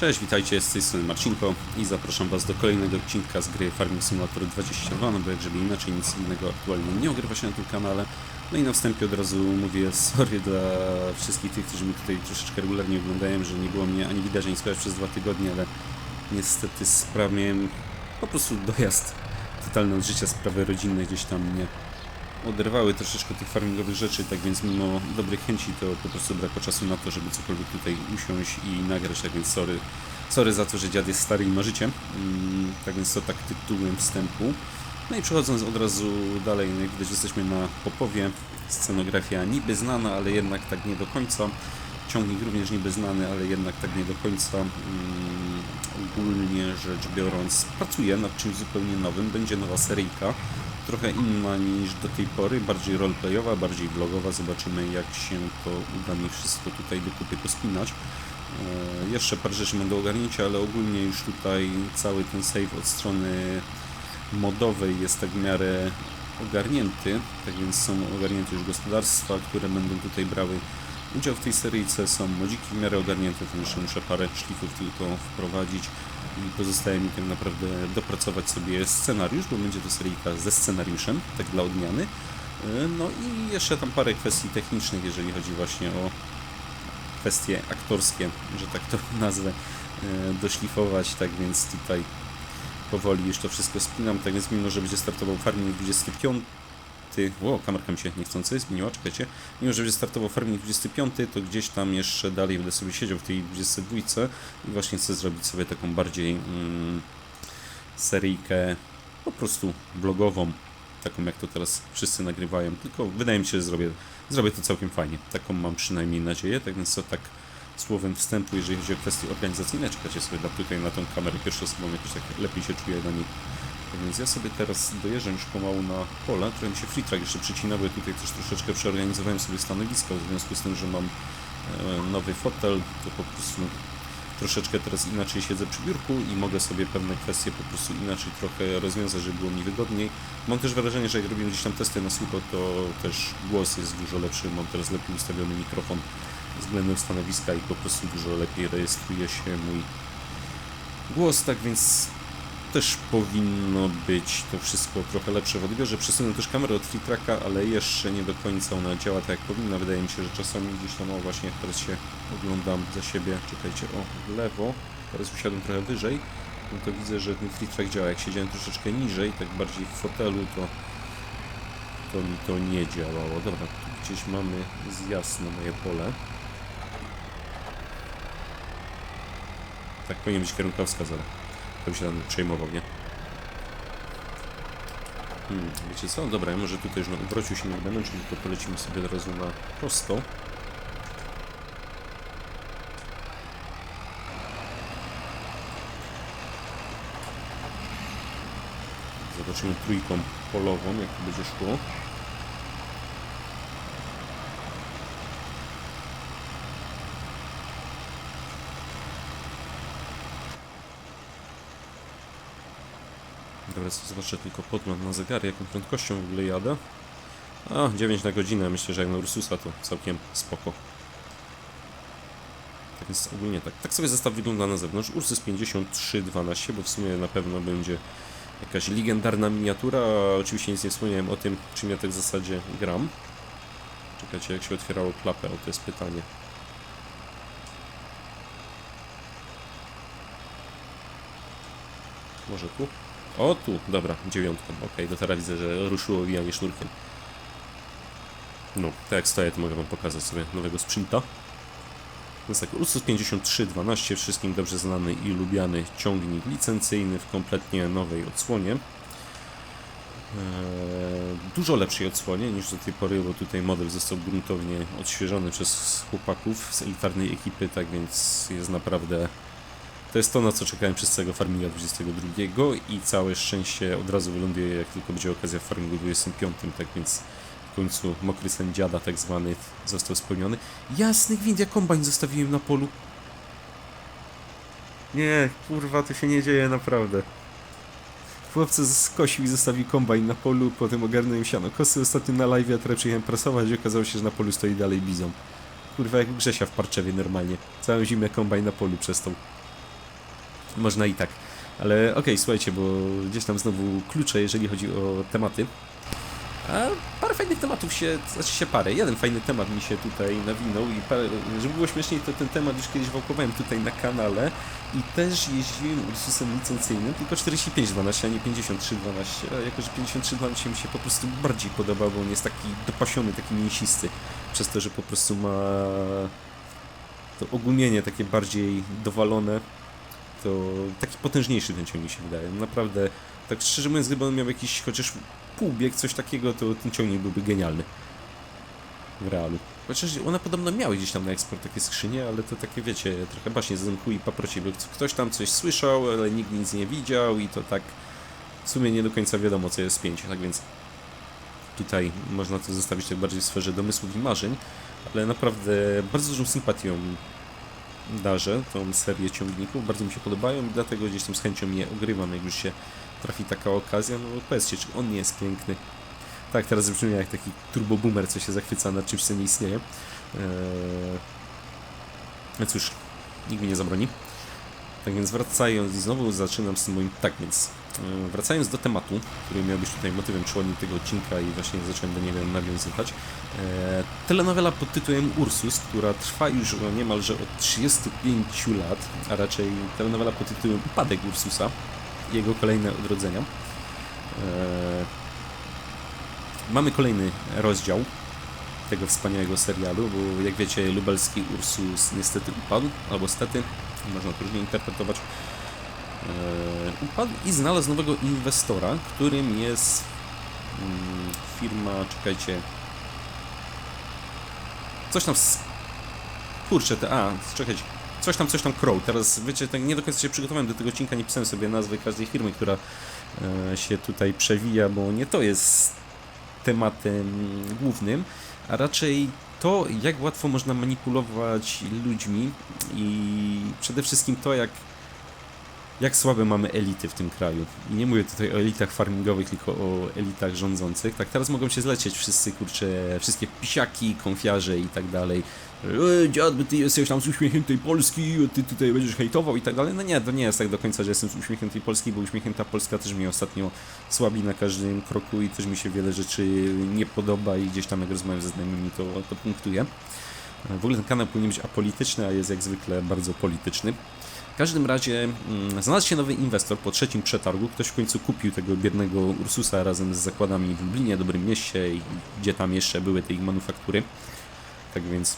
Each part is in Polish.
Cześć, witajcie, z tej strony Marcinko i zapraszam Was do kolejnego odcinka z gry Farming Simulator 22, no bo jak żeby inaczej nic innego aktualnie nie ogrywa się na tym kanale. No i na wstępie od razu mówię sorry dla wszystkich tych, którzy mi tutaj troszeczkę regularnie oglądają, że nie było mnie ani widać, ani słychać przez dwa tygodnie, ale niestety spraw miałem po prostu dojazd totalny od życia, sprawy rodzinne gdzieś tam mnie oderwały troszeczkę tych farmingowych rzeczy, tak więc mimo dobrych chęci to po prostu brakło czasu na to, żeby cokolwiek tutaj usiąść i nagrać, tak więc sorry, sorry za to, że dziad jest stary i ma życie, mm, tak więc to tak tytułem wstępu. No i przechodząc od razu dalej, no jak widać jesteśmy na Popowie, scenografia niby znana, ale jednak tak nie do końca, ciągnik również niby znany, ale jednak tak nie do końca. Mm, ogólnie rzecz biorąc, pracuję nad czymś zupełnie nowym, będzie nowa seryjka, trochę inna niż do tej pory, bardziej roleplayowa, bardziej vlogowa. Zobaczymy jak się to uda mi wszystko tutaj do kupy pospinać. E, jeszcze parę rzeczy mam do ogarnięcia, ale ogólnie już tutaj cały ten save od strony modowej jest tak w miarę ogarnięty, tak więc są ogarnięte już gospodarstwa, które będą tutaj brały udział w tej seryjce, są modziki w miarę ogarnięte, to jeszcze muszę parę szlifów tylko wprowadzić i pozostaje mi tak naprawdę dopracować sobie scenariusz, bo będzie to seryjka ze scenariuszem, tak dla odmiany. E, No i jeszcze tam parę kwestii technicznych, jeżeli chodzi właśnie o kwestie aktorskie, że tak to nazwę, e, doszlifować, tak więc tutaj powoli już to wszystko spinam, tak więc mimo, że będzie startował Farming 25, Ło, kamerka mi się niechcący zmieniła, czekajcie. Mimo, że będzie startował Farming 25, to gdzieś tam jeszcze dalej będę sobie siedział w tej 22 i właśnie chcę zrobić sobie taką bardziej mm, seryjkę po prostu vlogową, taką jak to teraz wszyscy nagrywają, tylko wydaje mi się, że zrobię, zrobię to całkiem fajnie. Taką mam przynajmniej nadzieję, tak więc to tak słowem wstępu, jeżeli chodzi o kwestie organizacyjne, czekajcie sobie dam tutaj na tą kamerę pierwszoosobową, jakoś tak lepiej się czuję na niej. Tak więc ja sobie teraz dojeżdżam już pomału na pola, które mi się free track jeszcze przycina, bo ja tutaj też troszeczkę przeorganizowałem sobie stanowisko, w związku z tym, że mam e, nowy fotel, to po prostu troszeczkę teraz inaczej siedzę przy biurku i mogę sobie pewne kwestie po prostu inaczej trochę rozwiązać, żeby było mi wygodniej. Mam też wrażenie, że jak robimy gdzieś tam testy na słucho, to też głos jest dużo lepszy, mam teraz lepiej ustawiony mikrofon względem stanowiska i po prostu dużo lepiej rejestruje się mój głos, tak więc też powinno być to wszystko trochę lepsze w odbiorze. Przesunę też kamerę od Freetracka, ale jeszcze nie do końca ona działa tak jak powinna. Wydaje mi się, że czasami gdzieś tam, o właśnie, teraz się oglądam za siebie, czekajcie, o, w lewo, teraz usiadłem trochę wyżej, no to widzę, że ten Freetrack działa. Jak siedziałem troszeczkę niżej, tak bardziej w fotelu, to to mi to nie działało. Dobra, tu gdzieś mamy zjazd na moje pole. Tak powinien być kierunkowskaz, ale to by się tam przejmował, nie? Hmm, wiecie co? Dobra, ja może tutaj już no, wrócił się nie będę, czyli to polecimy sobie od razu na prosto. Zobaczymy trójką polową, jak to będzie szło. Dobra, zobaczę tylko podgląd na zegar, jaką prędkością w ogóle jadę. A, 9 na godzinę, myślę, że jak na Ursusa to całkiem spoko. Tak więc ogólnie tak. Tak sobie zestaw wygląda na zewnątrz. Ursus 5312, bo w sumie na pewno będzie jakaś legendarna miniatura. Oczywiście nic nie wspomniałem o tym, czym ja tak w zasadzie gram. Czekajcie, jak się otwierało klapę, o to jest pytanie. Może tu? O, tu, dobra, dziewiątką. Okej, do teraz widzę, że ruszyło wijanie sznurkiem. No, tak jak stoję, to mogę wam pokazać sobie nowego sprzęta. To jest tak, Ursus 5312, wszystkim dobrze znany i lubiany ciągnik licencyjny w kompletnie nowej odsłonie. Eee, dużo lepszej odsłonie niż do tej pory, bo tutaj model został gruntownie odświeżony przez chłopaków z elitarnej ekipy, tak więc jest naprawdę to jest to, na co czekałem przez całego Farminga 22 i całe szczęście od razu wyląduje, jak tylko będzie okazja w Farmingu 25, tak więc w końcu mokry sen dziada tak zwany został spełniony. Jasny gwint, ja kombajn zostawiłem na polu. Nie, kurwa, to się nie dzieje naprawdę. Chłopcy skosił i zostawił kombajn na polu, potem ogarnąłem siano kosy ostatnio na live, a teraz przyjechałem prasować i okazało się, że na polu stoi dalej bizon. Kurwa, jak Grzesia w Parczewie normalnie. Całą zimę kombajn na polu przestał. Można i tak. Ale okej, słuchajcie, bo gdzieś tam znowu klucze, jeżeli chodzi o tematy. A parę fajnych tematów się, znaczy się parę. Jeden fajny temat mi się tutaj nawinął i parę, żeby było śmieszniej, to ten temat już kiedyś wałkowałem tutaj na kanale i też jeździłem Ursusem licencyjnym, tylko 4512, a nie 5312, a jako, że 5312 mi się po prostu bardziej podoba, bo on jest taki dopasiony, taki mięsisty, przez to, że po prostu ma to ogólnienie takie bardziej dowalone, to taki potężniejszy ten ciągnik się wydaje. Naprawdę, tak szczerze mówiąc, gdyby on miał jakiś chociaż półbieg, coś takiego, to ten ciągnik byłby genialny. W realu. Chociaż one podobno miały gdzieś tam na eksport takie skrzynie, ale to takie wiecie, trochę właśnie z zamku i paproci, bo ktoś tam coś słyszał, ale nikt nic nie widział i to tak w sumie nie do końca wiadomo co jest spięciu, tak więc tutaj można to zostawić tak bardziej w sferze domysłów i marzeń, ale naprawdę bardzo dużą sympatią darzę tą serię ciągników, bardzo mi się podobają i dlatego gdzieś tam z chęcią je ogrywam, jak już się trafi taka okazja, no powiedzcie, czy on nie jest piękny. Tak, teraz brzmi jak taki turbo boomer, co się zachwyca nad czymś, co nie istnieje. Eee... No cóż, nikt mi nie zabroni. Tak więc wracając i znowu zaczynam z moim... Tak więc, wracając do tematu, który miał być tutaj motywem przewodnim tego odcinka i właśnie zacząłem do niego nawiązywać. E, telenowela pod tytułem Ursus, która trwa już o niemalże od 35 lat, a raczej telenowela pod tytułem Upadek Ursusa jego kolejne odrodzenia. E, mamy kolejny rozdział tego wspaniałego serialu, bo jak wiecie, lubelski Ursus niestety upadł, albo stety, można to różnie interpretować. Upadł i znalazł nowego inwestora, którym jest mm, firma, czekajcie, coś tam, kurczę, te, a, czekajcie, coś tam, coś tam Crow. Teraz, wiecie, tak nie do końca się przygotowałem do tego odcinka, nie pisałem sobie nazwy każdej firmy, która e, się tutaj przewija, bo nie to jest tematem głównym, a raczej to, jak łatwo można manipulować ludźmi i przede wszystkim to, jak, jak słabe mamy elity w tym kraju. I nie mówię tutaj o elitach farmingowych, tylko o elitach rządzących. Tak, teraz mogą się zlecieć wszyscy, kurcze, wszystkie pisiaki, konfiarze i tak dalej. E, dziad, by ty jesteś tam z uśmiechniętej Polski, ty tutaj będziesz hejtował i tak dalej. No nie, to nie jest tak do końca, że jestem z uśmiechniętej Polski, bo uśmiechnięta Polska też mnie ostatnio słabi na każdym kroku i też mi się wiele rzeczy nie podoba i gdzieś tam jak rozmawiam ze znajomymi to, to punktuję. W ogóle ten kanał powinien być apolityczny, a jest jak zwykle bardzo polityczny. W każdym razie mm, znalazł się nowy inwestor po trzecim przetargu. Ktoś w końcu kupił tego biednego Ursusa razem z zakładami w Lublinie, Dobrym Mieście i gdzie tam jeszcze były te ich manufaktury. Tak więc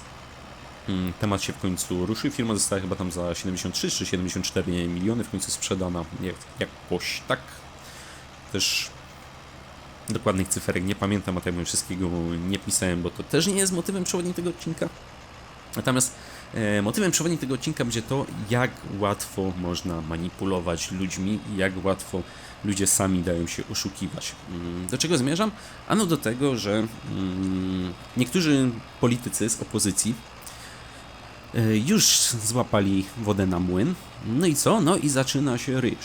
mm, temat się w końcu ruszył. Firma została chyba tam za 73 czy 74 miliony w końcu sprzedana jak, jakoś tak. Też dokładnych cyferek nie pamiętam, a tak wszystkiego nie pisałem, bo to też nie jest motywem przewodnim tego odcinka. Natomiast motywem przewodnim tego odcinka będzie to, jak łatwo można manipulować ludźmi i jak łatwo ludzie sami dają się oszukiwać. Mm, Do czego zmierzam? Ano do tego, że mm, niektórzy politycy z opozycji e, już złapali wodę na młyn. No i co? No i zaczyna się ryż.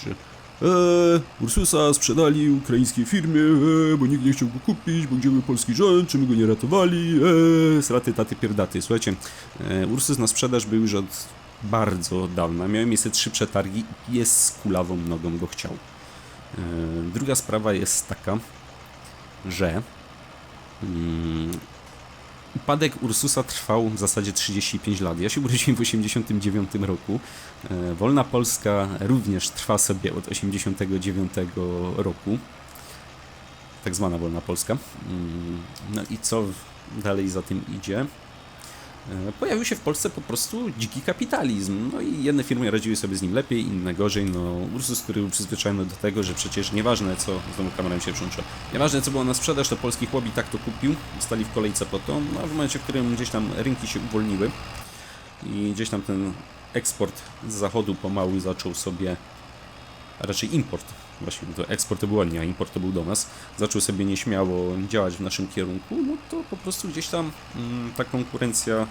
Eee, Ursusa sprzedali ukraińskiej firmie, eee, bo nikt nie chciał go kupić, bo gdzie był polski rząd, czy my go nie ratowali, eee, taty, pierdaty. Słuchajcie, e, Ursus na sprzedaż był już od bardzo dawna. Miałem miejsce trzy przetargi i jest z kulawą nogą go chciał. E, druga sprawa jest taka, że mm, upadek Ursusa trwał w zasadzie 35 lat. Ja się urodziłem w 89 roku. E, Wolna Polska również trwa sobie od 89 roku. Tak zwana Wolna Polska. Mm, No i co dalej za tym idzie? E, Pojawił się w Polsce po prostu dziki kapitalizm. No i jedne firmy radziły sobie z nim lepiej, inne gorzej. No, Ursus, który był przyzwyczajony do tego, że przecież nieważne co, znowu kamerą się przyłącza, nieważne co było na sprzedaż, to polski chłop i tak to kupił, stali w kolejce po to, no a w momencie, w którym gdzieś tam rynki się uwolniły i gdzieś tam ten eksport z zachodu pomału zaczął sobie, a raczej import, właśnie to eksport to był ładnie, a import to był do nas, zaczął sobie nieśmiało działać w naszym kierunku, no to po prostu gdzieś tam mm, ta konkurencja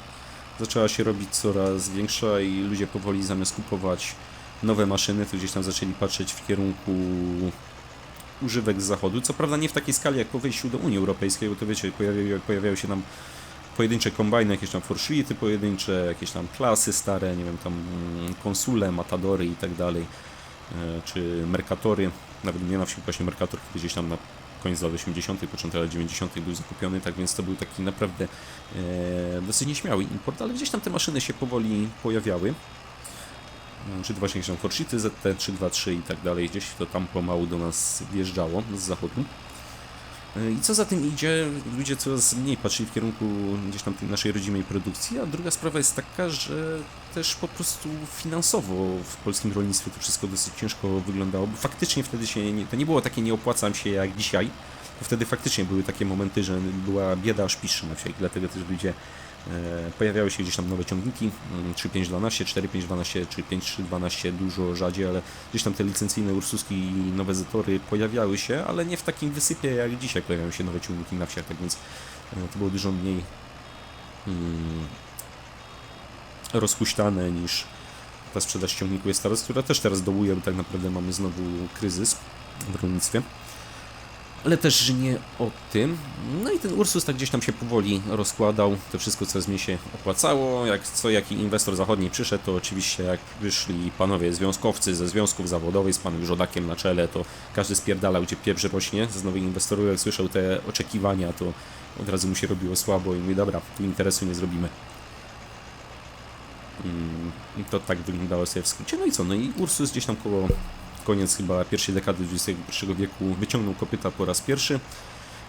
zaczęła się robić coraz większa i ludzie powoli zamiast kupować nowe maszyny, to gdzieś tam zaczęli patrzeć w kierunku używek z zachodu. Co prawda nie w takiej skali jak po wejściu do Unii Europejskiej, bo to wiecie, pojawiają, pojawiają się nam pojedyncze kombajny, jakieś tam forszyty pojedyncze, jakieś tam klasy stare, nie wiem, tam mm, konsule, matadory i tak dalej. Czy Mercatory, nawet nie na wsi właśnie Mercator, gdzieś tam na koniec lat 80., początek lat 90. był zakupiony, tak więc to był taki naprawdę e, dosyć nieśmiały import, ale gdzieś tam te maszyny się powoli pojawiały. E, Czy to właśnie jakieś tam Forshity, ZT323 i tak dalej, gdzieś to tam pomału do nas wjeżdżało z zachodu. I co za tym idzie, ludzie coraz mniej patrzyli w kierunku gdzieś tam tej naszej rodzimej produkcji, a druga sprawa jest taka, że też po prostu finansowo w polskim rolnictwie to wszystko dosyć ciężko wyglądało, bo faktycznie wtedy się nie, to nie było takie nie opłacam się jak dzisiaj, bo wtedy faktycznie były takie momenty, że była bieda aż piszczy na wsi, i dlatego też ludzie pojawiały się gdzieś tam nowe ciągniki, mm, 3512, 4512 czy 5312 dużo rzadziej, ale gdzieś tam te licencyjne Ursuski i nowe Zetory pojawiały się, ale nie w takim wysypie jak dzisiaj pojawiają się nowe ciągniki na wsiach, tak więc e, to było dużo mniej mm, rozhuśtane niż ta sprzedaż ciągników jest teraz, która też teraz dołuje, bo tak naprawdę mamy znowu kryzys w rolnictwie. Ale też nie o tym. No i ten Ursus tak gdzieś tam się powoli rozkładał. To wszystko coraz mniej się opłacało. Jak co jaki inwestor zachodni przyszedł, to oczywiście jak wyszli panowie związkowcy ze związków zawodowych z panem Żodakiem na czele, to każdy spierdalał, gdzie pieprz rośnie. Z nowych inwestorów jak słyszał te oczekiwania, to od razu mu się robiło słabo i mówi, dobra, tu interesu nie zrobimy. Mm, I to tak wyglądało sobie w skrócie. No i co? No i Ursus gdzieś tam koło koniec chyba pierwszej dekady XXI wieku wyciągnął kopyta po raz pierwszy.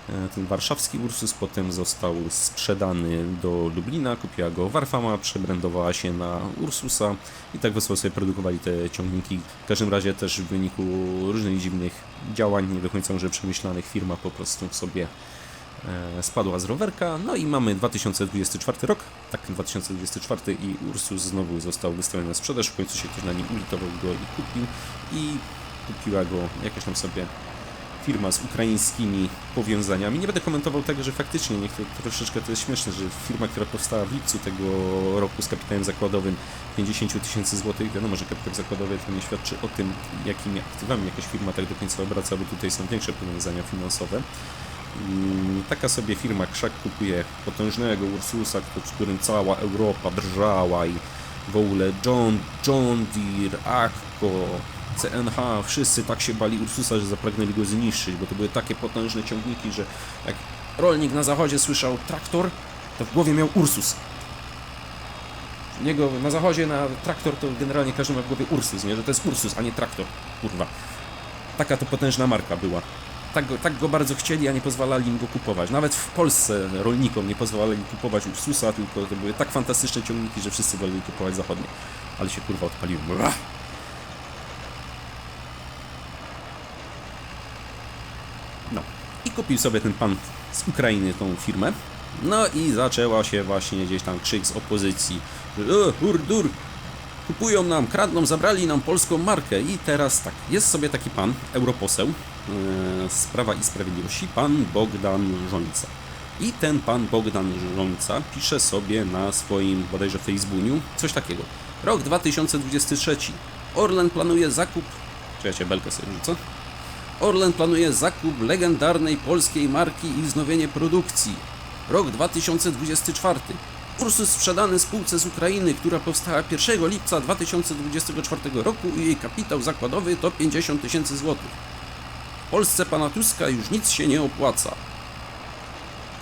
E, Ten warszawski Ursus potem został sprzedany do Lublina, kupiła go Warfama, przebrandowała się na Ursusa i tak wesoło sobie produkowali te ciągniki. W każdym razie też w wyniku różnych dziwnych działań, nie do końca może przemyślanych, firma po prostu sobie spadła z rowerka. No i mamy 2024 rok, tak 2024 i Ursus znowu został wystawiony na sprzedaż. W końcu się ktoś na nim ulitował go i kupił. I kupiła go jakaś tam sobie firma z ukraińskimi powiązaniami. Nie będę komentował tego, że faktycznie to troszeczkę to jest śmieszne, że firma, która powstała w lipcu tego roku z kapitałem zakładowym 50 tysięcy złotych, wiadomo, że kapitał zakładowy to nie świadczy o tym, jakimi aktywami jakaś firma tak do końca obraca, bo tutaj są większe powiązania finansowe. Mm, Taka sobie firma Krzak kupuje potężnego Ursusa, z którym cała Europa drżała i w ogóle John, John Deere, Akko, CNH, wszyscy tak się bali Ursusa, że zapragnęli go zniszczyć, bo to były takie potężne ciągniki, że jak rolnik na zachodzie słyszał traktor, to w głowie miał Ursus. Niego na zachodzie na traktor to generalnie każdy ma w głowie Ursus, nie? Że to jest Ursus, a nie traktor. Kurwa. Taka to potężna marka była tak go, tak go bardzo chcieli, a nie pozwalali im go kupować. Nawet w Polsce rolnikom nie pozwalali kupować Ursusa, tylko to były tak fantastyczne ciągniki, że wszyscy woleli kupować zachodnie. Ale się kurwa odpaliłem. Ua! No. I kupił sobie ten pan z Ukrainy tą firmę. No i zaczęła się właśnie gdzieś tam krzyk z opozycji. E, urdur, kupują nam, kradną, zabrali nam polską markę. I teraz tak, jest sobie taki pan, europoseł z Prawa i Sprawiedliwości, pan Bogdan Żońca. I ten pan Bogdan Żońca pisze sobie na swoim bodajże Facebooku coś takiego. Rok 2023. Orlen planuje zakup... Czekajcie, belkę sobie rzucę. Orlen planuje zakup legendarnej polskiej marki i wznowienie produkcji. Rok 2024. Ursus sprzedany spółce z Ukrainy, która powstała 1 lipca 2024 roku i jej kapitał zakładowy to 50 tysięcy złotych. Polsce pana Tuska już nic się nie opłaca.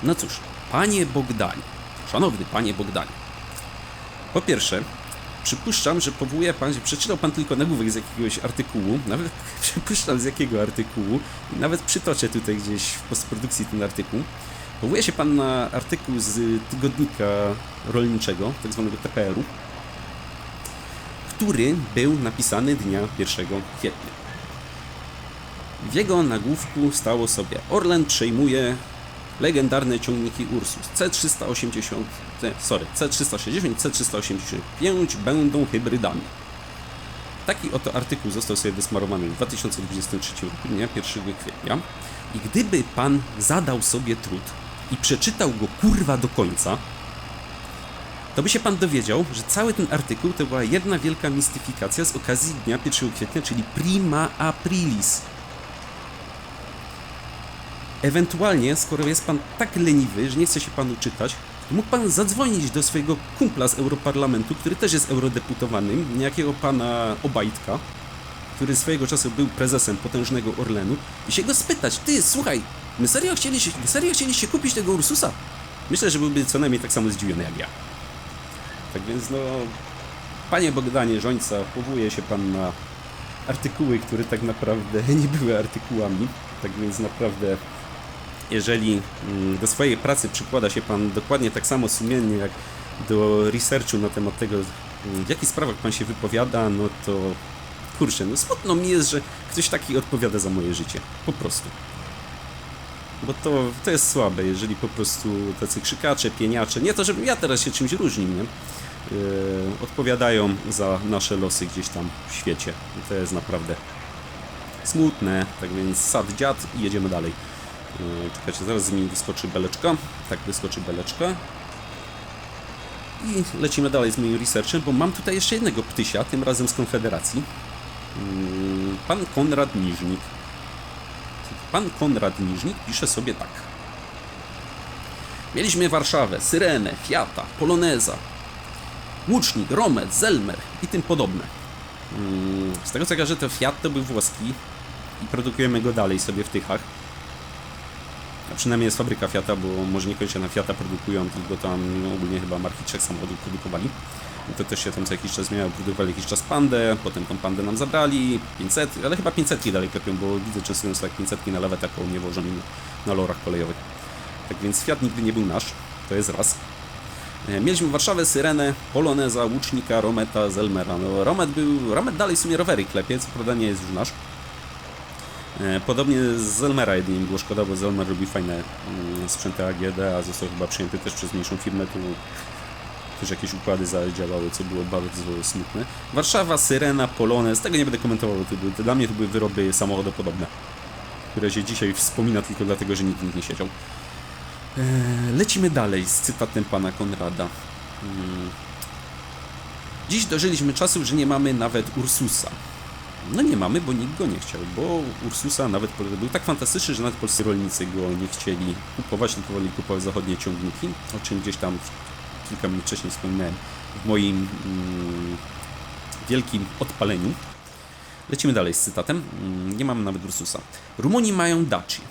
No cóż, panie Bogdanie, szanowny panie Bogdanie, po pierwsze, przypuszczam, że powołuje pan, że przeczytał pan tylko nagłówek z jakiegoś artykułu, nawet przypuszczam z jakiego artykułu, nawet przytoczę tutaj gdzieś w postprodukcji ten artykuł. Powołuje się pan na artykuł z tygodnika rolniczego, tak zwanego TPR-u, który był napisany dnia 1 kwietnia. W jego nagłówku stało sobie Orlen przejmuje legendarne ciągniki Ursus C380, te- sorry, C360 i C385 będą hybrydami. Taki oto artykuł został sobie wysmarowany w 2023 roku, dnia 1 kwietnia. I gdyby pan zadał sobie trud i przeczytał go kurwa do końca, to by się pan dowiedział, że cały ten artykuł to była jedna wielka mistyfikacja z okazji dnia 1 kwietnia, czyli prima aprilis. Ewentualnie, skoro jest pan tak leniwy, że nie chce się panu czytać, to mógł pan zadzwonić do swojego kumpla z Europarlamentu, który też jest eurodeputowanym, niejakiego pana Obajtka, który swojego czasu był prezesem potężnego Orlenu i się go spytać, ty, słuchaj, my serio chcieliście, serio chcieliście kupić tego Ursusa? Myślę, że byłby co najmniej tak samo zdziwiony jak ja. Tak więc no, panie Bogdanie Żońca, powołuje się pan na artykuły, które tak naprawdę nie były artykułami. Tak więc naprawdę, jeżeli mm, do swojej pracy przykłada się pan dokładnie tak samo sumiennie jak do researchu na temat tego, mm, w jakich sprawach pan się wypowiada, no to kurczę, no smutno mi jest, że ktoś taki odpowiada za moje życie. Po prostu. Bo to, to jest słabe, jeżeli po prostu tacy krzykacze, pieniacze, nie to, żebym ja teraz się czymś różnim, nie? Yy, odpowiadają za nasze losy gdzieś tam w świecie. To jest naprawdę smutne. Tak więc sad dziad i jedziemy dalej. Yy, czekajcie, zaraz mi wyskoczy beleczka. Tak, wyskoczy beleczka. I lecimy dalej z moim researchem, bo mam tutaj jeszcze jednego ptysia, tym razem z Konfederacji. Yy, Pan Konrad Niżnik. Pan Konrad Niżnik pisze sobie tak. Mieliśmy Warszawę, Syrenę, Fiata, Poloneza, Łucznik, Romet, Zelmer i tym podobne. Mm, Z tego co kojarzę, to Fiat to był włoski i produkujemy go dalej sobie w Tychach. A przynajmniej jest fabryka Fiata, bo może niekoniecznie na Fiata produkują, tylko tam ogólnie chyba marki trzech samochodów produkowali. To też się tam co jakiś czas zmieniało, produkowali jakiś czas Pandę, potem tą Pandę nam zabrali, 500, ale chyba 500 dalej klepią, bo widzę często są tak 500 na lawetach koło mnie włożonymi na lorach kolejowych. Tak więc Fiat nigdy nie był nasz, to jest raz. E, Mieliśmy Warszawę, Syrenę, Poloneza, Łucznika, Rometa, Zelmera. No, Romet był. Romet dalej w sumie rowery klepie, co prawda nie jest już nasz. E, Podobnie z Zelmera jedynie było szkoda, bo Zelmer robi fajne mm, sprzęty AGD, a został chyba przyjęty też przez mniejszą firmę, tu też jakieś układy zadziałały, co było bardzo smutne. Warszawa, Syrena, Polonez, tego nie będę komentował, to dla mnie to były wyroby samochodopodobne, które się dzisiaj wspomina tylko dlatego, że nikt w nie siedział. Eee, Lecimy dalej z cytatem pana Konrada. Mm. Dziś dożyliśmy czasów, że nie mamy nawet Ursusa. No nie mamy, bo nikt go nie chciał, bo Ursusa nawet był tak fantastyczny, że nawet polscy rolnicy go nie chcieli kupować, tylko woleli kupować zachodnie ciągniki, o czym gdzieś tam kilka minut wcześniej wspominałem w moim mm, wielkim odpaleniu. Lecimy dalej z cytatem. Mm, Nie mamy nawet Ursusa. Rumuni mają Daci.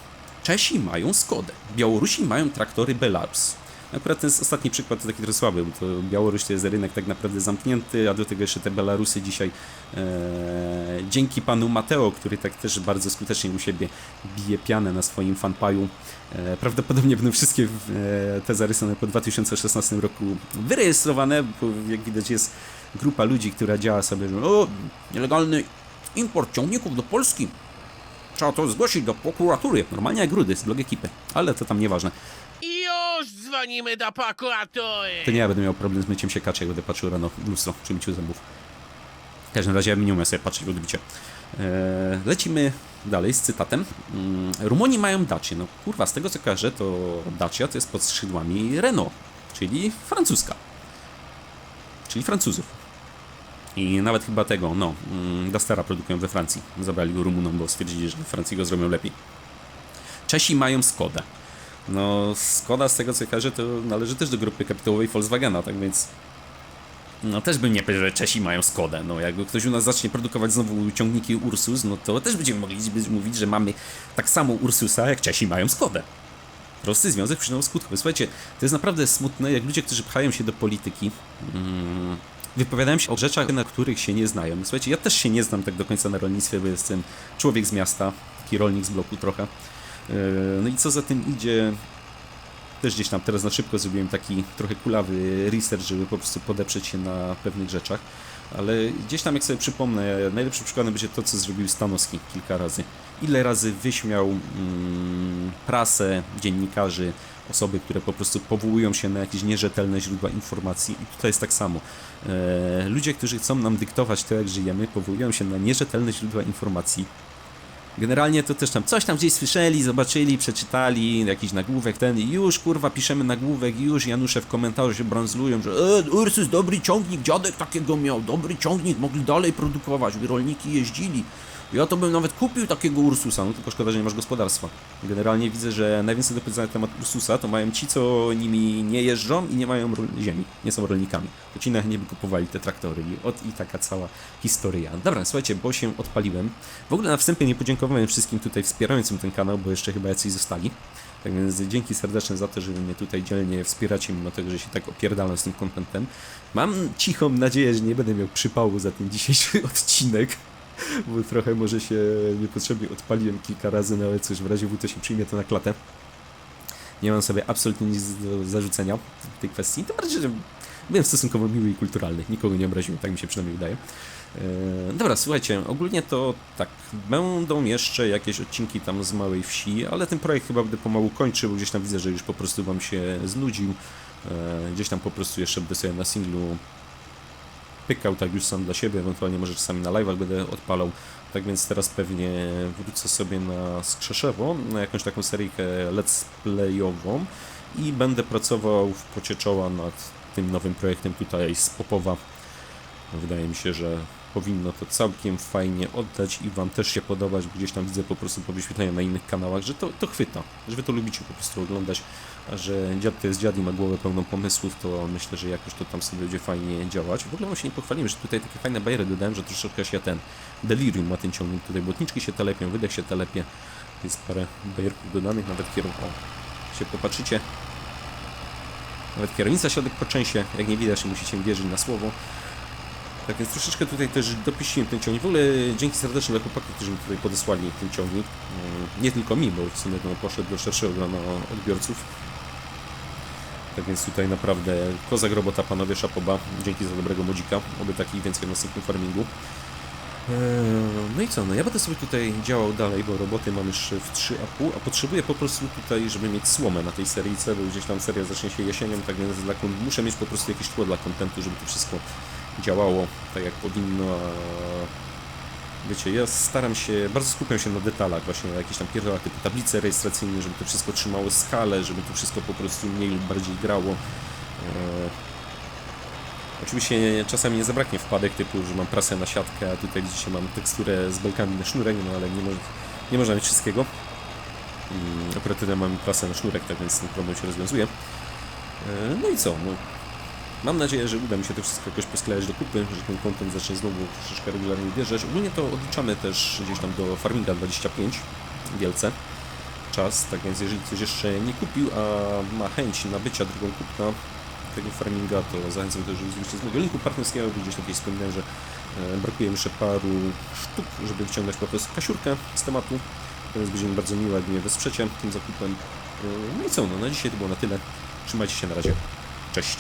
Czesi mają Skodę. Białorusi mają traktory Belarus. Akurat ten ostatni przykład to taki trochę słaby, bo to Białoruś to jest rynek tak naprawdę zamknięty, a do tego jeszcze te Belarusy dzisiaj e, dzięki panu Mateo, który tak też bardzo skutecznie u siebie bije pianę na swoim fanpaju. E, prawdopodobnie będą wszystkie e, te zarysane po 2016 roku wyrejestrowane, bo jak widać jest grupa ludzi, która działa sobie, że o, nielegalny import ciągników do Polski. Trzeba to zgłosić do prokuratury. Normalnie jak rudy z blog ekipy, ale to tam nieważne. Już dzwonimy do prokuratury. To nie ja będę miał problem z myciem się kaczy, jak będę patrzył rano w lustro przy myciu zębów. W każdym razie ja nie umiem sobie patrzeć w odbicie. Eee, lecimy dalej z cytatem. Mm, Rumuni mają Dacię. No kurwa, z tego co kojarzę, to Dacia to jest pod skrzydłami Renault, czyli francuska. Czyli Francuzów. I nawet chyba tego, no, mm, Dastera produkują we Francji. Zabrali go Rumunom, bo stwierdzili, że w Francji go zrobią lepiej. Czesi mają Skodę. No, Skoda z tego co kojarzę, to należy też do grupy kapitałowej Volkswagena, tak więc no też bym nie powiedział, że Czesi mają Skodę. No jakby ktoś u nas zacznie produkować znowu ciągniki Ursus, no to też będziemy mogli mówić, że mamy tak samo Ursusa, jak Czesi mają Skodę. Prosty związek przyczynowo-skutkowy. Słuchajcie, to jest naprawdę smutne, jak ludzie, którzy pchają się do polityki, mm, wypowiadają się o rzeczach, na których się nie znają. Słuchajcie, ja też się nie znam tak do końca na rolnictwie, bo jestem człowiek z miasta, taki rolnik z bloku trochę. Yy, No i co za tym idzie, też gdzieś tam teraz na szybko zrobiłem taki trochę kulawy research, żeby po prostu podeprzeć się na pewnych rzeczach. Ale gdzieś tam jak sobie przypomnę, najlepszym przykładem będzie to, co zrobił Stanowski kilka razy. Ile razy wyśmiał mm, prasę, dziennikarzy, osoby, które po prostu powołują się na jakieś nierzetelne źródła informacji. I tutaj jest tak samo. E, ludzie, którzy chcą nam dyktować to, jak żyjemy, powołują się na nierzetelne źródła informacji. Generalnie to też tam coś tam gdzieś słyszeli, zobaczyli, przeczytali, jakiś nagłówek ten i już kurwa piszemy nagłówek już Janusze w komentarzu się branzlują, że e, Ursus dobry ciągnik, dziadek takiego miał, dobry ciągnik, mogli dalej produkować, rolniki jeździli. Ja to bym nawet kupił takiego Ursusa, no tylko szkoda, że nie masz gospodarstwa. Generalnie widzę, że najwięcej do na temat Ursusa to mają ci, co nimi nie jeżdżą i nie mają ziemi, nie są rolnikami. To ci najchętniej by kupowali te traktory i od i taka cała historia. Dobra, słuchajcie, bo się odpaliłem. W ogóle na wstępie nie podziękowałem wszystkim tutaj wspierającym ten kanał, bo jeszcze chyba jacyś zostali. Tak więc dzięki serdeczne za to, że mnie tutaj dzielnie wspieracie, mimo tego, że się tak opierdalam z tym kontentem. Mam cichą nadzieję, że nie będę miał przypału za ten dzisiejszy odcinek, bo trochę może się niepotrzebnie odpaliłem kilka razy, no ale cóż, w razie W to się przyjmie to na klatę. Nie mam sobie absolutnie nic do zarzucenia w tej kwestii, tym bardziej, że byłem stosunkowo miły i kulturalny, nikogo nie obraziłem, tak mi się przynajmniej wydaje. Eee, dobra, słuchajcie, ogólnie to tak, będą jeszcze jakieś odcinki tam z małej wsi, ale ten projekt chyba będę pomału kończył, bo gdzieś tam widzę, że już po prostu wam się znudził. Eee, gdzieś tam po prostu jeszcze będę sobie na singlu pykał tak już sam dla siebie, ewentualnie może czasami na live'ach będę odpalał. Tak więc teraz pewnie wrócę sobie na Skrzeszewo, na jakąś taką seryjkę let's playową i będę pracował w pocie czoła nad tym nowym projektem tutaj z Popowa. Wydaje mi się, że powinno to całkiem fajnie oddać i Wam też się podobać, gdzieś tam widzę po prostu po wyświetleniu na innych kanałach, że to, to chwyta, że Wy to lubicie po prostu oglądać, że dziad to jest dziad i ma głowę pełną pomysłów, to myślę, że jakoś to tam sobie będzie fajnie działać. W ogóle wam się nie pochwalimy, że tutaj takie fajne bajery dodałem, że troszeczkę się ten delirium ma ten ciągnik tutaj, botniczki się telepią, wydech się telepie, jest parę bajerków dodanych, nawet kierunku, się popatrzycie, nawet kierownica środek po częsie, jak nie widać, musicie mi wierzyć na słowo. Tak więc troszeczkę tutaj też dopiściłem ten ciągnik. W ogóle dzięki serdeczne dla chłopaków, którzy mi tutaj podesłali ten ciągnik. Mm, Nie tylko mi, bo w sumie no, poszedł do szerszego grona odbiorców. Tak więc tutaj naprawdę kozak robota panowie, szapoba. Dzięki za dobrego modzika. Oby takich więcej w następnym farmingu. Eee, No i co, no ja będę sobie tutaj działał dalej, bo roboty mam już w 3,5, a potrzebuję po prostu tutaj, żeby mieć słomę na tej seryjce, bo gdzieś tam seria zacznie się jesienią, tak więc dla, muszę mieć po prostu jakieś tło dla kontentu, żeby to wszystko działało tak jak powinno, a wiecie, ja staram się, bardzo skupiam się na detalach, właśnie na jakieś tam pierdołach typu tablice rejestracyjne, żeby to wszystko trzymało skalę, żeby to wszystko po prostu mniej lub bardziej grało. Eee, Oczywiście czasami nie zabraknie wpadek typu, że mam prasę na siatkę, a tutaj dzisiaj mam teksturę z belkami na sznurek, no ale nie, mo nie można mieć wszystkiego. Mm, Akurat tutaj mam prasę na sznurek, tak więc ten problem się rozwiązuje. E, No i co? No, mam nadzieję, że uda mi się to wszystko jakoś posklejać do kupy, że ten content zacznie znowu troszeczkę regularnie wjeżdżać. Ogólnie to odliczamy też gdzieś tam do Farminga 25 wielce czas, tak więc jeżeli ktoś jeszcze nie kupił, a ma chęć nabycia drugą kupna tego farminga, to zachęcam też, żeby zwrócić z mojego linku partnerskiego, gdzieś tutaj wspominałem, że e, brakuje mi jeszcze paru sztuk, żeby wyciągnąć po prostu kasiurkę z tematu, więc będzie mi bardzo miło, jak mnie wesprzecie tym zakupem. E, No i co, no na dzisiaj to było na tyle. Trzymajcie się na razie. Cześć.